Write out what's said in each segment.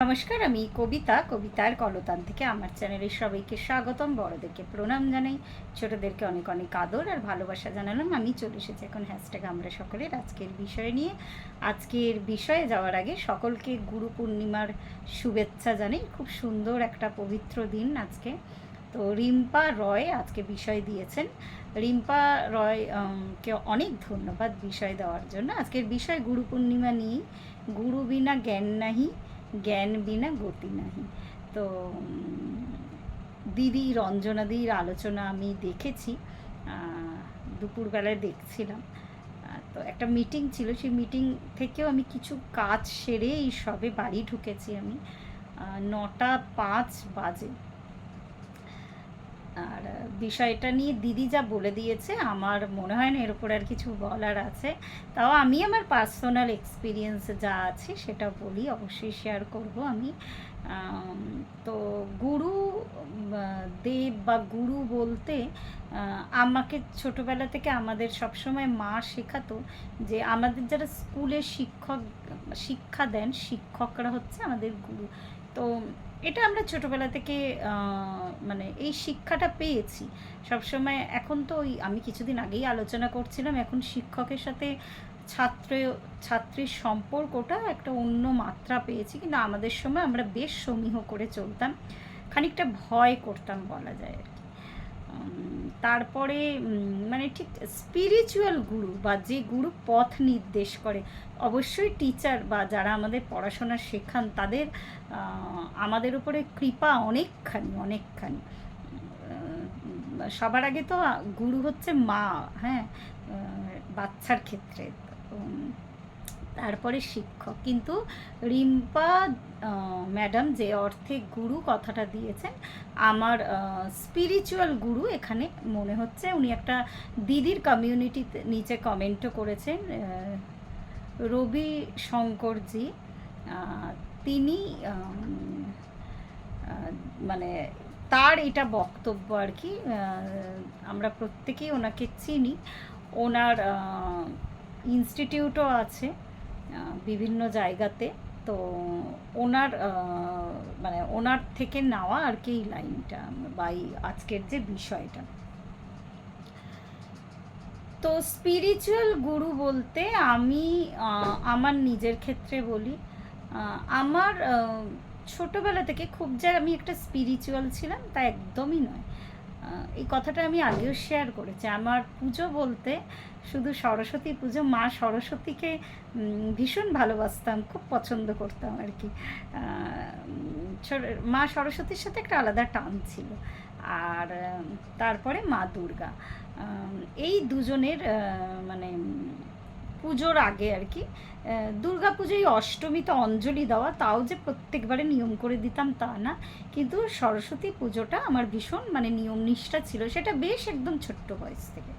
নমস্কার, আমি কবিতা, কবিতার কলতান থেকে আমার চ্যানেলে সবাইকে স্বাগতম। বড়দেরকে প্রণাম জানাই, ছোটদেরকে অনেক অনেক আদর আর ভালোবাসা জানালাম। আমি চলে এসেছি এখন হ্যাশট্যাগ আমরা সকলের আজকের বিষয় নিয়ে। আজকের বিষয়ে যাওয়ার আগে সকলকে গুরু পূর্ণিমার শুভেচ্ছা জানাই। খুব সুন্দর একটা পবিত্র দিন আজকে। তো রিম্পা রয় আজকে বিষয় দিয়েছেন। রিম্পা রয় কে অনেক ধন্যবাদ বিষয় দেওয়ার জন্য। আজকের বিষয় গুরু পূর্ণিমা নিয়ে গুরু বিনা জ্ঞান নাহি। জ্ঞান বিনা গতি নাহি। তো দিদি রঞ্জনাদির আলোচনা আমি দেখেছি দুপুরবেলায় দেখছিলাম। তো একটা মিটিং ছিল, সেই মিটিং থেকেও আমি কিছু কাজ সেরে এই সবে বাড়ি ঢুকেছি আমি। নটা পাঁচ বাজে। আর বিষয়টা নিয়ে দিদি যা বলে দিয়েছে, আমার মনে হয় না এর উপর আর কিছু বলার আছে। তাও আমি আমার পার্সোনাল এক্সপিরিয়েন্স যা আছে সেটা বলি, অবশ্যই শেয়ার করব আমি। তো গুরু দেব বা গুরু বলতে আমাকে ছোটবেলা থেকে আমাদের সবসময় মা শেখাতো যে আমাদের যারা স্কুলে শিক্ষক, শিক্ষা দেন, শিক্ষকরা হচ্ছে আমাদের গুরু। তো এটা আমরা ছোটোবেলা থেকে মানে এই শিক্ষাটা পেয়েছি। সবসময় এখন তো ওই আমি কিছুদিন আগেই আলোচনা করছিলাম, এখন শিক্ষকের সাথে ছাত্র, ছাত্রীর সম্পর্কটা একটা অন্য মাত্রা পেয়েছি। কিন্তু আমাদের সময় আমরা বেশ সমীহ করে চলতাম। খানিকটা ভয় করতাম বলা যায় তারপরে মানে ঠিক স্পিরিচুয়াল গুরু বা যে গুরু পথ নির্দেশ করে, অবশ্যই টিচার বা যারা আমাদের পড়াশোনা শেখান, তাদের আমাদের উপরে কৃপা অনেকখানি অনেকখানি। সবার আগে তো গুরু হচ্ছে মা হ্যাঁ? বাচ্চার ক্ষেত্রে। তারপরে শিক্ষক। কিন্তু রিম্পা ম্যাডাম যে অর্থে গুরু কথাটা দিয়েছেন, আমার স্পিরিচুয়াল গুরু এখানে মনে হচ্ছে, উনি একটা দিদির কমিউনিটিতে নিচে কমেন্টও করেছেন রবি শঙ্করজি তিনি মানে তার এটা বক্তব্য আর কি আমরা প্রত্যেকেই ওনাকে চিনি। ওনার ইনস্টিটিউটও আছে। বিভিন্ন জায়গাতে। তো ওনার মানে ওনার থেকে নেওয়া আর কি এই লাইনটা বা এই আজকের যে বিষয়টা। তো স্পিরিচুয়াল গুরু বলতে আমি আমার নিজের ক্ষেত্রে বলি আমার ছোটবেলা থেকে খুব যে আমি একটা স্পিরিচুয়াল ছিলাম তা একদমই নয়। এই কথাটা আমি আগেও শেয়ার করেছি। আমার পুজো বলতে শুধু সরস্বতী পুজো, মা সরস্বতীকে ভীষণ ভালোবাসতাম, খুব পছন্দ করতাম আর কি। মা সরস্বতীর সাথে একটা আলাদা টান ছিল। আর তারপরে মা দুর্গা। এই দুজনের মানে পুজোর আগে আর কি দুর্গা পুজোয় অষ্টমীতে অঞ্জলি দেওয়া, তাও যে প্রত্যেকবারে নিয়ম করে দিতাম তা না। কিন্তু সরস্বতী পুজোটা আমার ভীষণ মানে নিয়ম নিষ্ঠা ছিল, সেটা বেশ একদম ছোট্ট বয়স থেকে।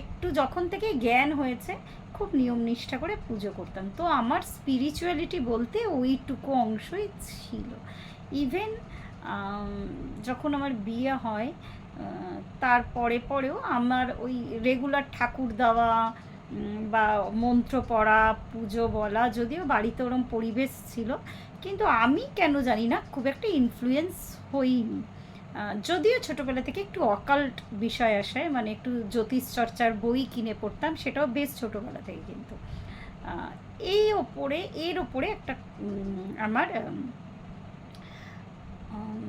একটু যখন থেকে জ্ঞান হয়েছে, খুব নিয়ম নিষ্ঠা করে পুজো করতাম। তো আমার স্পিরিচুয়ালিটি বলতে ওইটুকু অংশই ছিল। ইভেন যখন আমার বিয়ে হয় তারপরে পরেও আমার ওই রেগুলার ঠাকুর দেওয়া বা মন্ত্র পড়া, পুজো বলা, যদিও বাড়িতে ওরম পরিবেশ ছিল, কিন্তু আমি কেন জানি না, খুব একটা ইনফ্লুয়েন্স হইনি। যদিও ছোটোবেলা থেকে একটু অকাল্ট বিষয় আসে মানে একটু জ্যোতিষ চর্চার বই কিনে পড়তাম, সেটাও বেশ ছোটোবেলা থেকে কিন্তু। এই ওপরে, এর ওপরে একটা আমার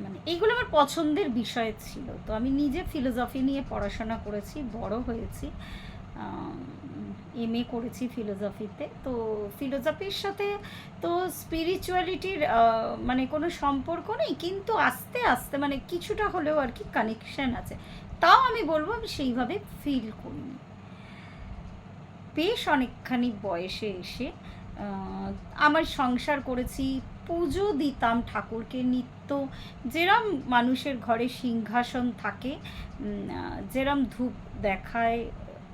মানে এইগুলো আমার পছন্দের বিষয় ছিল। তো আমি নিজে ফিলোসফি নিয়ে পড়াশোনা করেছি, বড় হয়েছি। এম এ করেছি ফিলোসফিতে তো ফিলোসফির সাথে তো স্পিরিচুয়ালিটির মানে কোনো সম্পর্ক নেই, কিন্তু আস্তে আস্তে মানে কিছুটা হলেও আর কি কানেকশন আছে। তাও আমি বলব আমি সেইভাবে ফিল করিনি। বেশ অনেকখানি বয়সে এসে আমার সংসার করেছি, পুজো দিতাম ঠাকুরকে নিত্য। যেরম মানুষের ঘরে সিংহাসন থাকে যেরম ধূপ দেখায়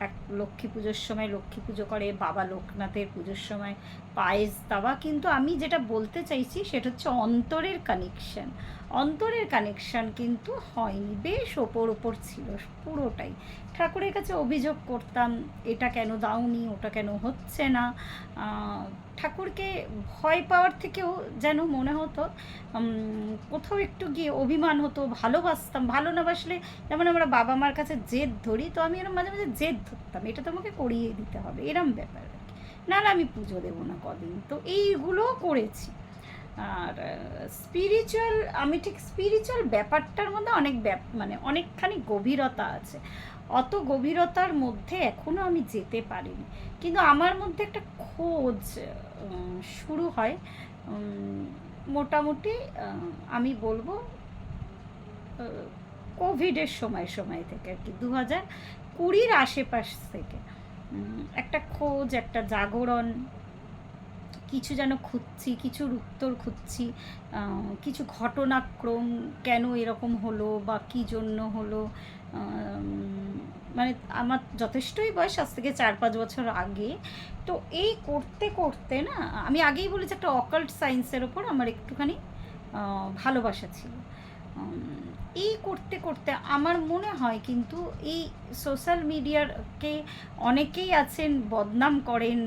এক লক্ষ্মী পুজোর সময় লক্ষ্মী পুজো করে, বাবা লোকনাথের পুজোর সময় পায়েস দাওয়া। কিন্তু আমি যেটা বলতে চাইছি সেটা হচ্ছে অন্তরের কানেকশান অন্তরের কানেকশান কিন্তু হয়নি, বেশ ওপর ওপর ছিল পুরোটাই। ঠাকুরের কাছে অভিযোগ করতাম, এটা কেন দাওনি? ওটা কেন হচ্ছে না? ঠাকুরকে ভয় পাওয়ার থেকেও যেন মনে হতো কোথাও একটু গিয়ে অভিমান হতো, ভালোবাসতাম। ভালো না বাসলে যেমন আমরা বাবা মার কাছে জেদ ধরি, তো আমি এরকম মাঝে মাঝে জেদ ধরতাম, এটা তোমাকে করিয়ে দিতে হবে, এরম ব্যাপার। না না, আমি পুজো দেবো না কদিন, তো এইগুলোও করেছি। আর স্পিরিচুয়াল আমি ঠিক স্পিরিচুয়াল ব্যাপারটার মধ্যে অনেক মানে অনেকখানি গভীরতা আছে। অত গভীরতার মধ্যে এখনও আমি যেতে পারিনি। কিন্তু আমার মধ্যে একটা খোঁজ শুরু হয়। মোটামুটি আমি বলব কোভিডের সময় সময় থেকে আর কি দু হাজার কুড়ির আশেপাশ থেকে। একটা খোঁজ, একটা জাগরণ কিছু যেন খুঁজছি, কিছুর উত্তর খুঁজছি কিছু ঘটনাক্রম কেন এরকম হলো বা কী জন্য হলো মানে আমার যথেষ্টই বয়স আজ থেকে চার পাঁচ বছর আগে। তো এই করতে করতে না, আমি আগেই বলেছি একটা অকাল্ট সায়েন্সের ওপর আমার একটুখানি ভালোবাসা ছিল। এই করতে করতে আমার মনে হয় কিন্তু এই সোশ্যাল মিডিয়ারকে অনেকেই আছেন বদনাম করেন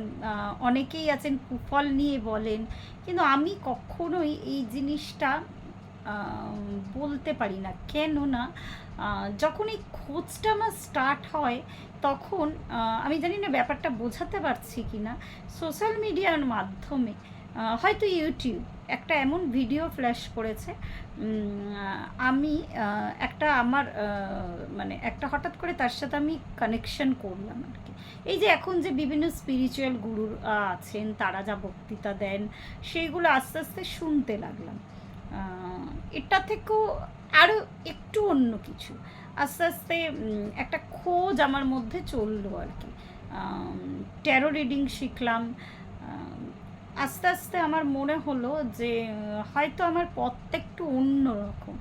অনেকেই আছেন কুফল নিয়ে বলেন। কিন্তু আমি কখনোই এই জিনিসটা বলতে পারি না। কেন না আহ, যখন এই খোঁজটা আমার স্টার্ট হয় তখন আমি জানি না ব্যাপারটা বোঝাতে পারছি কি না সোশ্যাল মিডিয়ার মাধ্যমে হয়তো ইউটিউব একটা এমন ভিডিও ফ্ল্যাশ করেছে আমি একটা আমার মানে একটা হঠাৎ করে তার সাথে আমি কানেকশন করলাম আর কি। এই যে এখন যে বিভিন্ন স্পিরিচুয়াল আহ, আছেন তারা যা বক্তৃতা দেন সেইগুলো আস্তে আস্তে শুনতে লাগলাম। এটা থেকেও আরও একটু অন্য কিছু। আস্তে আস্তে একটা খোঁজ আমার মধ্যে চলল আর কি। ট্যারো রিডিং শিখলাম আস্তে আস্তে আমার মনে হলো যে, হয়তো আমার পথটা একটু অন্যরকম।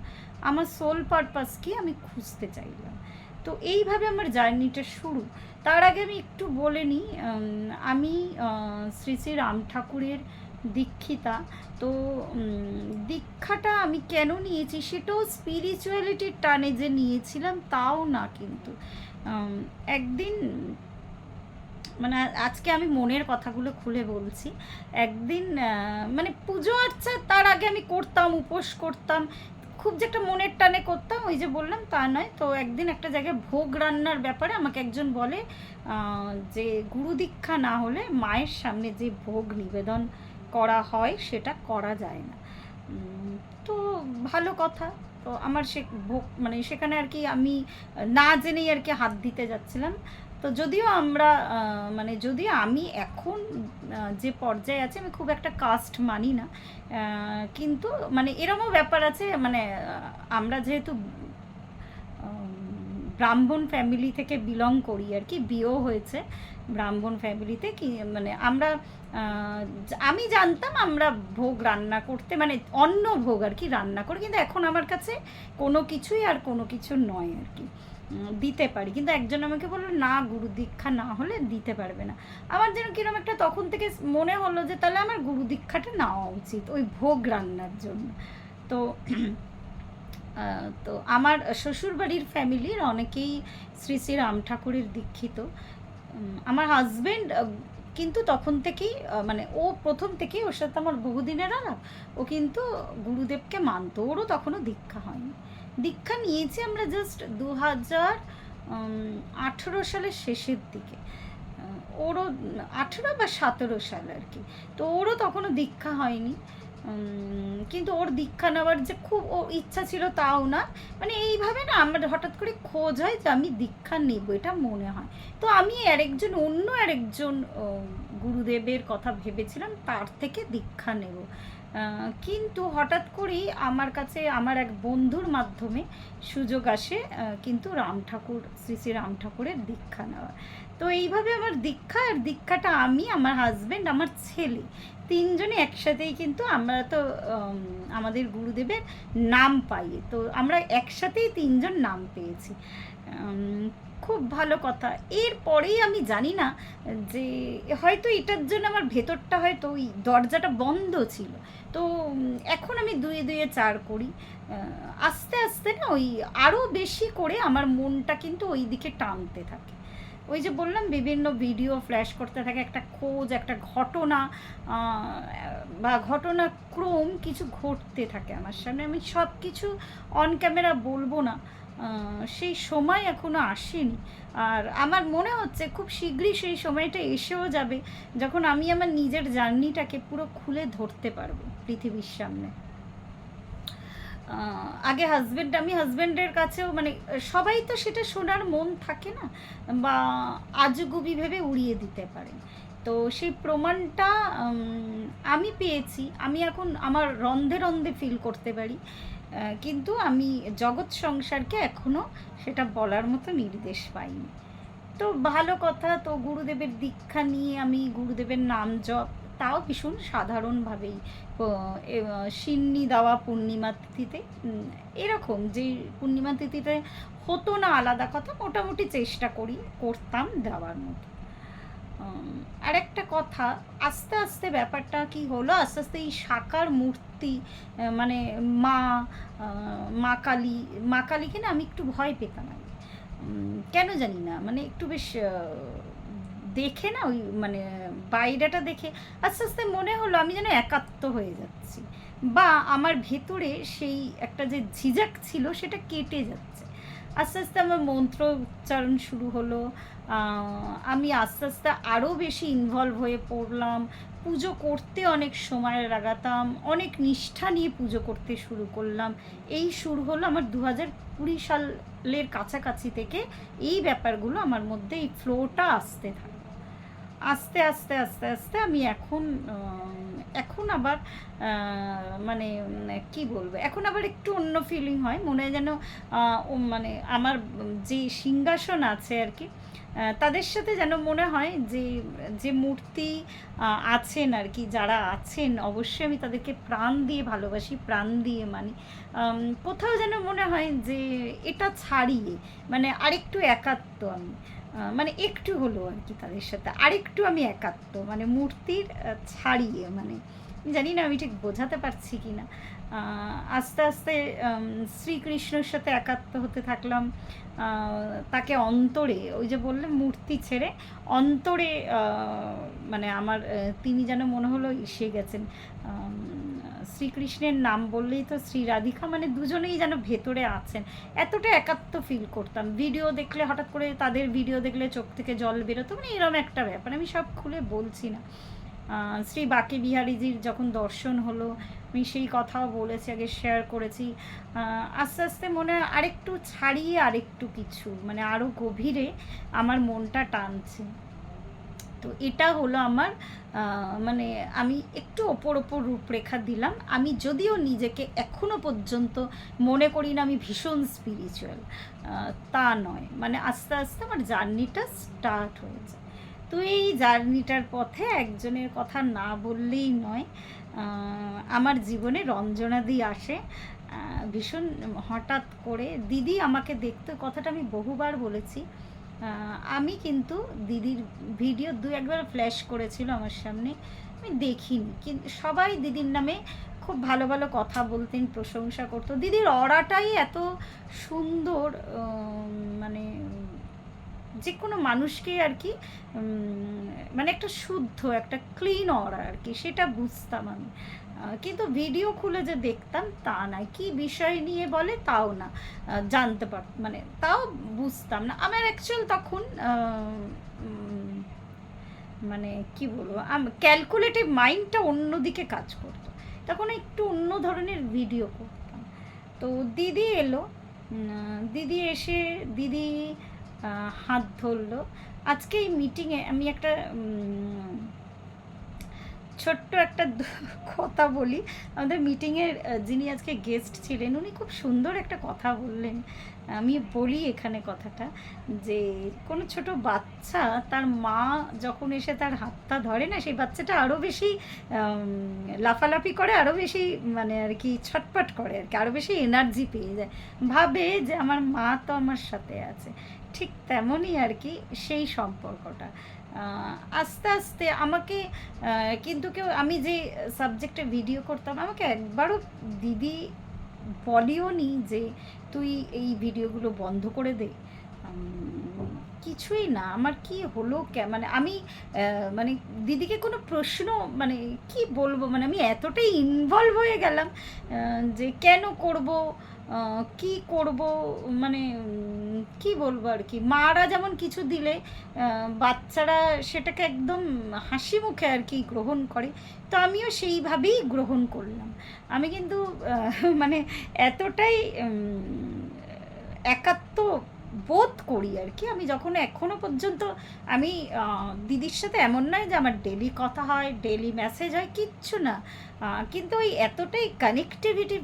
আমার সোল পারপাস কি আমি খুঁজতে চাইলাম। তো এইভাবে আমার জার্নিটা শুরু। তার আগে আমি একটু বলে নিই আমি শ্রী শ্রী রাম ঠাকুরের দীক্ষিতা। তো দীক্ষাটা আমি কেন নিয়েছি সেটাও স্পিরিচুয়ালিটির টানে যে নিয়েছিলাম তাও না কিন্তু। একদিন মানে আজকে আমি মনের কথাগুলো খুলে বলছি। একদিন মানে পুজো আর্চা তার আগে আমি করতাম, উপোস করতাম, খুব যে একটা মনের টানে করতাম, ওই যে বললাম, তা নয়। তো একদিন একটা জায়গায় ভোগ রান্নার ব্যাপারে আমাকে একজন বলে যে গুরু দীক্ষা না হলে মায়ের সামনে যে ভোগ নিবেদন করা হয়, সেটা করা যায় না। তো ভালো কথা। তো আমার সে ভোগ মানে সেখানে আর কি আমি না জেনেই আর কি হাত দিতে যাচ্ছিলাম। তো যদিও আমরা মানে যদি আমি এখন যে পর্যায়ে আছে, আমি খুব একটা কাস্ট মানি না। কিন্তু মানে এরমও ব্যাপার আছে মানে আমরা যেহেতু ব্রাহ্মণ ফ্যামিলি থেকে বিলং করি আর কি, বিয়েও হয়েছে। ব্রাহ্মণ ফ্যামিলিতে কি মানে আমরা আমি জানতাম আমরা ভোগ রান্না করতে মানে অন্য ভোগ আর কি রান্না করি, কিন্তু এখন আমার কাছে কোনো কিছুই আর কোনো কিছু নয় আর কি। দিতে পারি, কিন্তু একজন আমাকে বলল, না গুরু দীক্ষা না হলে দিতে পারবে না। আমার যেন কিরম একটা তখন থেকে মনে হলো যে তাহলে আমার গুরু দীক্ষাটা নেওয়া উচিত, ওই ভোগ রান্নার জন্য। তো তো আমার শ্বশুরবাড়ির ফ্যামিলির অনেকেই শ্রী শ্রী রাম ঠাকুরের দীক্ষিত। আমার হাজবেন্ড কিন্তু তখন থেকেই মানে ও প্রথম থেকেই ওর সাথে আমার বহুদিনের আলাপ। ও কিন্তু গুরুদেবকে মানতো, ওরও তখনও দীক্ষা হয়নি। দীক্ষা নিয়েছি আমরা জাস্ট দু হাজার আঠেরো সালের শেষের দিকে। ওরও আঠেরো বা সতেরো সাল আর কি। তো ওরও তখনও দীক্ষা হয়নি। কিন্তু ওর দীক্ষা নেওয়ার যে খুব ও ইচ্ছা ছিল তাও না। মানে এইভাবে না আমার হঠাৎ করে খোঁজ হয় যে আমি দীক্ষা নেব, এটা মনে হয়। তো আমি আরেকজন, অন্য আরেকজন গুরুদেবের কথা ভেবেছিলাম, তার থেকে দীক্ষা নেব। কিন্তু হঠাৎ করেই আমার কাছে আমার এক বন্ধুর মাধ্যমে সুযোগ আসে কিন্তু রাম ঠাকুর, শ্রী শ্রী রাম ঠাকুরের দীক্ষা নেওয়া। তো এইভাবে আমার দীক্ষা, আর দীক্ষাটা আমি, আমার হাজব্যান্ড আমার ছেলে, তিনজনে একসাথেই কিন্তু আমরা তো আমাদের গুরুদেবের নাম পাই তো আমরা একসাথেই তিনজন নাম পেয়েছি। খুব ভালো কথা। এরপরেই আমি জানি না যে, হয়তো এটার জন্য আমার ভেতরটা হয়তো ওই দরজাটা বন্ধ ছিল। তো, এখন আমি দুয়ে দুয়ে চার করি। আস্তে আস্তে না ওই আরও বেশি করে আমার মনটা কিন্তু ওই দিকে টানতে থাকে। ওই যে বললাম, বিভিন্ন ভিডিও ফ্ল্যাশ করতে থাকে, একটা খোঁজ, একটা ঘটনা বা ঘটনাক্রম কিছু ঘটতে থাকে আমার সামনে। আমি সব কিছু অন ক্যামেরা বলব না। সেই সময় এখনও আসেনি। আর আমার মনে হচ্ছে খুব শীঘ্রই সেই সময়টা এসেও যাবে, যখন আমি আমার নিজের জার্নিটাকে পুরো খুলে ধরতে পারব পৃথিবীর সামনে। আগে হাজব্যান্ড আমি হাজব্যান্ডের কাছেও মানে সবাই তো সেটা শোনার মন থাকে না, বা আজগুবি ভেবে উড়িয়ে দিতে পারে। তো সেই প্রমাণটা আমি পেয়েছি। আমি এখন আমার রন্ধে রন্ধে ফিল করতে পারি। কিন্তু আমি জগৎ সংসারকে এখনও সেটা বলার মতো নির্দেশ পাইনি। তো ভালো কথা, তো গুরুদেবের দীক্ষা নিয়ে আমি গুরুদেবের নাম জপ, তাও ভীষণ সাধারণভাবেই সিন্নি দেওয়া পূর্ণিমা তিথিতে। এরকম যে পূর্ণিমা তিথিতে হতো না আলাদা কথা, মোটামুটি চেষ্টা করি, করতাম দেওয়ার মতো। আর একটা কথা আস্তে আস্তে ব্যাপারটা কি হলো? আস্তে আস্তে এই সাকার মূর্তি মানে মা মা কালী মা কালীকে না আমি একটু ভয় পেতাম আগে উম, কেন জানি না মানে একটু বেশ দেখে না ওই মানে বাইরেটা দেখে আস্তে আস্তে মনে হলো আমি যেন একাত্ম হয়ে যাচ্ছি। বা আমার ভেতরে সেই একটা যে ঝিঝাক ছিল সেটা কেটে যাচ্ছে। আস্তে আস্তে আমার মন্ত্র উচ্চারণ শুরু হলো আমি আস্তে আস্তে আরও বেশি ইনভলভ হয়ে পড়লাম। পুজো করতে অনেক সময় লাগাতাম, অনেক নিষ্ঠা নিয়ে পুজো করতে শুরু করলাম। এই শুরু হলো আমার দু হাজার কুড়ি সালের কাছাকাছি থেকে এই ব্যাপারগুলো আমার মধ্যে এই ফ্লোটা আসতে থাকে আস্তে আস্তে আস্তে আস্তে আমি এখন এখন আবার মানে কি বলব? এখন আবার একটু অন্য ফিলিং হয়। মনে হয় যেন মানে আমার যে সিংহাসন আছে আর কি তাদের সাথে যেন মনে হয় যে যে মূর্তি আছেন আর কি, যারা আছেন, অবশ্যই আমি তাদেরকে প্রাণ দিয়ে ভালোবাসি, প্রাণ দিয়ে মানি। কোথাও যেন মনে হয় যে, এটা ছাড়িয়ে মানে আরেকটু একাত্ম আমি। মানে একটু হলো আর কি তাদের সাথে। আরেকটু আমি একাত্ম মানে মূর্তির ছাড়িয়ে মানে জানি না আমি ঠিক বোঝাতে পারছি কি না। আস্তে আস্তে শ্রীকৃষ্ণের সাথে একাত্ম হতে থাকলাম। তাকে অন্তরে, ওই যে বললে মূর্তি ছেড়ে, অন্তরে মানে আমার তিনি যেন মনে হলো এসে গেছেন। শ্রীকৃষ্ণের নাম বললেই তো শ্রী রাধিকা মানে দুজনেই যেন ভেতরে আছেন। এতটা একাত্ম ফিল করতাম। ভিডিও দেখলে, হঠাৎ করে তাদের ভিডিও দেখলে চোখ থেকে জল বেরোতো মানে এরকম একটা ব্যাপার। আমি সব খুলে বলছি না। শ্রী বাকি বিহারীজির যখন দর্শন হলো, আমি সেই কথাও বলেছি, আগে শেয়ার করেছি। আস্তে আস্তে মনে হয় আরেকটু ছাড়িয়ে আরেকটু কিছু মানে আরও গভীরে আমার মনটা টানছে। তো এটা হলো আমার মানে আমি একটু ওপর ওপর রূপরেখা দিলাম। আমি যদিও নিজেকে এখনও পর্যন্ত মনে করি না আমি ভীষণ স্পিরিচুয়াল তা নয়। মানে আস্তে আস্তে আমার জার্নিটা স্টার্ট হয়েছে। তো এই জার্নিটার পথে একজনের কথা না বললেই নয় আমার জীবনে রঞ্জনাদি আসে। ভীষণ হঠাৎ করে, দিদি আমাকে দেখতে, কথাটা আমি বহুবার বলেছি আমি কিন্তু দিদির ভিডিও দু একবার ফ্ল্যাশ করেছিল আমার সামনে, আমি দেখিনি। কিন্তু সবাই দিদির নামে খুব ভালো ভালো কথা বলতেন, প্রশংসা করতো। দিদির অরাটাই এত সুন্দর মানে যে কোনো মানুষকে আর কি মানে একটা শুদ্ধ, একটা ক্লিন অরা আর কি, সেটা বুঝতাম আমি। কিন্তু ভিডিও খুলে যে দেখতাম, তা না। কি বিষয় নিয়ে বলে, তাও না। জানতে পার মানে তাও বুঝতাম না। আমার অ্যাকচুয়াল তখন মানে কি বলব ক্যালকুলেটিভ মাইন্ডটা অন্যদিকে কাজ করতো। তখন একটু অন্য ধরনের ভিডিও করতাম। তো দিদি এলো দিদি এসে, দিদি হাত ধরলো। আজকে এই মিটিংয়ে আমি একটা ছোট্ট একটা কথা বলি। আমাদের মিটিংয়ের যিনি আজকে গেস্ট ছিলেন, উনি খুব সুন্দর একটা কথা বললেন। আমি বলি এখানে কথাটা যে, কোনো ছোট বাচ্চা তার মা যখন এসে তার হাতটা ধরে না, সেই বাচ্চাটা আরও বেশি লাফালাফি করে আরও বেশি মানে আর কি ছটপট করে আর কি আরও বেশি এনার্জি পেয়ে যায়। ভাবে যে আমার মা তো আমার সাথে আছে। ঠিক তেমনই আর কি সেই সম্পর্কটা। আস্তে আস্তে আমাকে কিন্তু কেউ, আমি যে সাবজেক্টে ভিডিও করতাম, আমাকে একবারও দিদি বলিও নি যে, তুই এই ভিডিওগুলো বন্ধ করে দে। কিছুই না। আমার কি হলো মানে আমি মানে দিদিকে কোনো প্রশ্ন মানে কি বলব মানে আমি এতটাই ইনভলভ হয়ে গেলাম যে কেন করব? কি করব মানে কি বলব আর কি? মারা যেমন কিছু দিলে বাচ্চারা সেটাকে একদম হাসি মুখে আর কি গ্রহণ করে। তো আমিও সেইভাবেই গ্রহণ করলাম। আমি কিন্তু মানে এতটাই একাত্ম বোধ করি আর কি। আমি যখন এখনও পর্যন্ত আমি দিদির সাথে এমন নয় যে আমার ডেলি কথা হয় ডেলি মেসেজ হয়, কিচ্ছু না। কিন্তু ওই এতটাই কানেক্টিভিটি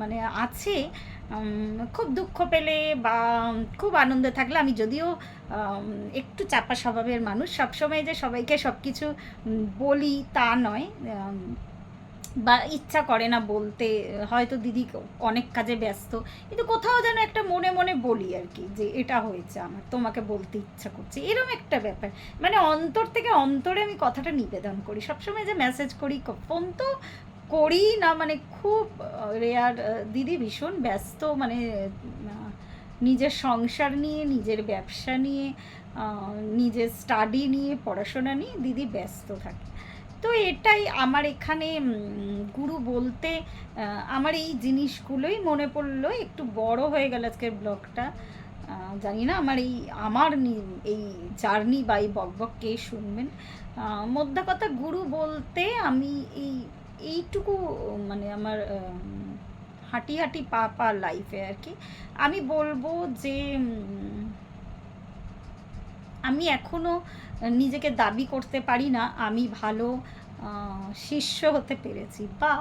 মানে আছে খুব দুঃখ পেলে বা খুব আনন্দে থাকলে আমি যদিও একটু চাপা স্বভাবের মানুষ, সবসময় যে সবাইকে সব কিছু বলি তা নয় বা ইচ্ছা করে না বলতে, হয়তো দিদি অনেক কাজে ব্যস্ত, কিন্তু কোথাও যেন একটা মনে মনে বলি আর কি, যে এটা হয়েছে আমার, তোমাকে বলতে ইচ্ছা করছে এরকম একটা ব্যাপার। মানে অন্তর থেকে অন্তরে আমি কথাটা নিবেদন করি। সবসময় যে মেসেজ করি ফোন তো করি না মানে খুব রেয়ার দিদি ভীষণ ব্যস্ত মানে নিজের সংসার নিয়ে, নিজের ব্যবসা নিয়ে নিজের স্টাডি নিয়ে, পড়াশোনা নিয়ে দিদি ব্যস্ত থাকে। তো এটাই আমার এখানে গুরু বলতে আমার এই জিনিসগুলোই মনে পড়ল, একটু বড় হয়ে গেল আজকের ব্লগটা। জানি না আমার এই আমার এই জার্নি বা এই বকবক কে শুনবেন। মোদ্দা কথা গুরু বলতে আমি এই, এইটুকু মানে আমার হাঁটি হাঁটি পা পা লাইফে আর কি। আমি বলব যে আমি এখনও নিজেকে দাবি করতে পারি না, আমি ভালো শিষ্য হতে পেরেছি বা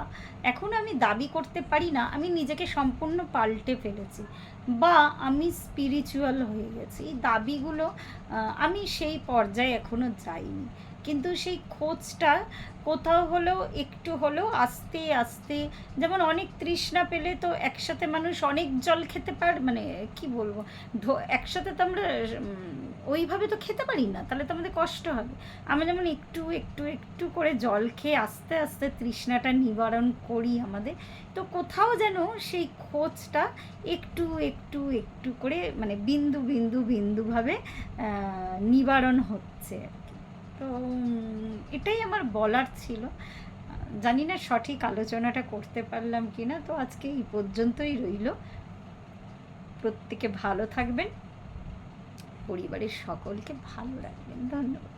এখন আমি দাবি করতে পারি না, আমি নিজেকে সম্পূর্ণ পাল্টে ফেলেছি বা আমি স্পিরিচুয়াল হয়ে গেছি। এই দাবিগুলো আমি সেই পর্যায়ে এখনও যাইনি। কিন্তু সেই খোঁজটা কোথাও হলেও, একটু হলেও, আস্তে আস্তে, যেমন অনেক তৃষ্ণা পেলে তো একসাথে মানুষ অনেক জল খেতে পার মানে কি বলব একসাথে তো আমরা ওইভাবে তো খেতে পারি না তাহলে তো আমাদের কষ্ট হবে। আমরা যেমন একটু একটু একটু করে জল খেয়ে আস্তে আস্তে তৃষ্ণাটা নিবারণ করি আমাদের, তো কোথাও যেন সেই খোঁজটা একটু একটু একটু করে মানে বিন্দু বিন্দু, বিন্দুভাবে নিবারণ হচ্ছে আর কি। তো এটাই আমার বলার ছিল। জানি না সঠিক আলোচনাটা করতে পারলাম কি না তো আজকে এই পর্যন্তই রইল। প্রত্যেকে ভালো থাকবেন। পরিবারের সকলকে ভালো রাখবেন। ধন্যবাদ।